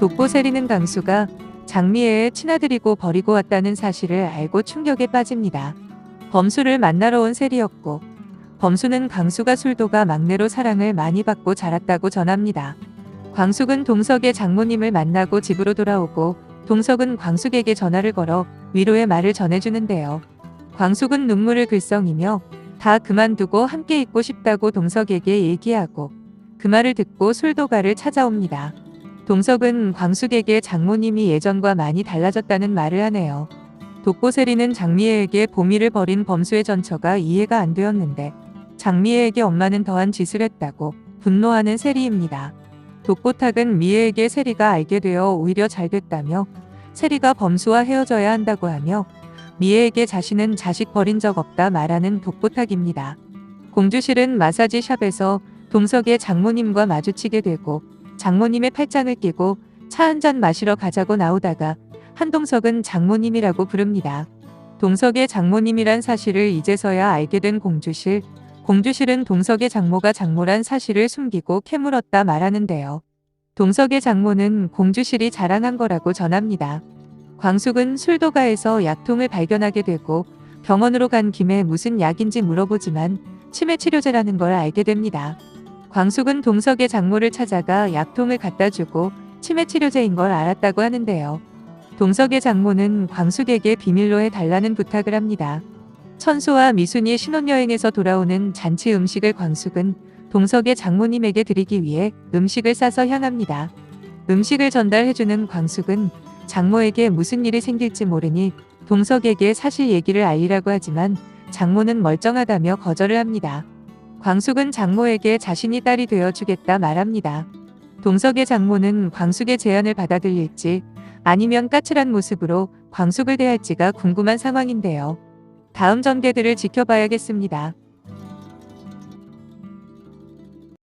독보 세리는 강수가 장미애의 친아들이고 버리고 왔다는 사실을 알고 충격에 빠집니다. 범수를 만나러 온 세리였고 범수는 강수가 술도가 막내로 사랑을 많이 받고 자랐다고 전합니다. 광숙은 동석의 장모님을 만나고 집으로 돌아오고 동석은 광숙에게 전화를 걸어 위로의 말을 전해주는데요. 광숙은 눈물을 글썽이며 다 그만두고 함께 있고 싶다고 동석에게 얘기하고 그 말을 듣고 술도가를 찾아옵니다. 동석은 광숙에게 장모님이 예전과 많이 달라졌다는 말을 하네요. 독보세리는 장미애에게 보미를 버린 범수의 전처가 이해가 안 되었는데 장미애에게 엄마는 더한 짓을 했다고 분노하는 세리입니다. 독보탁은 미애에게 세리가 알게 되어 오히려 잘 됐다며 세리가 범수와 헤어져야 한다고 하며 미애에게 자신은 자식 버린 적 없다 말하는 독보탁입니다. 공주실은 마사지 샵에서 동석의 장모님과 마주치게 되고 장모님의 팔짱을 끼고 차 한 잔 마시러 가자고 나오다가 한동석은 장모님이라고 부릅니다. 동석의 장모님이란 사실을 이제서야 알게 된 공주실. 공주실은 동석의 장모가 장모란 사실을 숨기고 캐물었다 말하는데요. 동석의 장모는 공주실이 자랑한 거라고 전합니다. 광숙은 술도가에서 약통을 발견하게 되고 병원으로 간 김에 무슨 약인지 물어보지만 치매 치료제라는 걸 알게 됩니다. 광숙은 동석의 장모를 찾아가 약통을 갖다 주고 치매 치료제인 걸 알았다고 하는데요. 동석의 장모는 광숙에게 비밀로 해달라는 부탁을 합니다. 천수와 미순이 신혼여행에서 돌아오는 잔치 음식을 광숙은 동석의 장모님에게 드리기 위해 음식을 싸서 향합니다. 음식을 전달해주는 광숙은 장모에게 무슨 일이 생길지 모르니 동석에게 사실 얘기를 알리라고 하지만 장모는 멀쩡하다며 거절을 합니다. 광숙은 장모에게 자신이 딸이 되어주겠다 말합니다. 동석의 장모는 광숙의 제안을 받아들일지 아니면 까칠한 모습으로 광숙을 대할지가 궁금한 상황인데요. 다음 전개들을 지켜봐야겠습니다.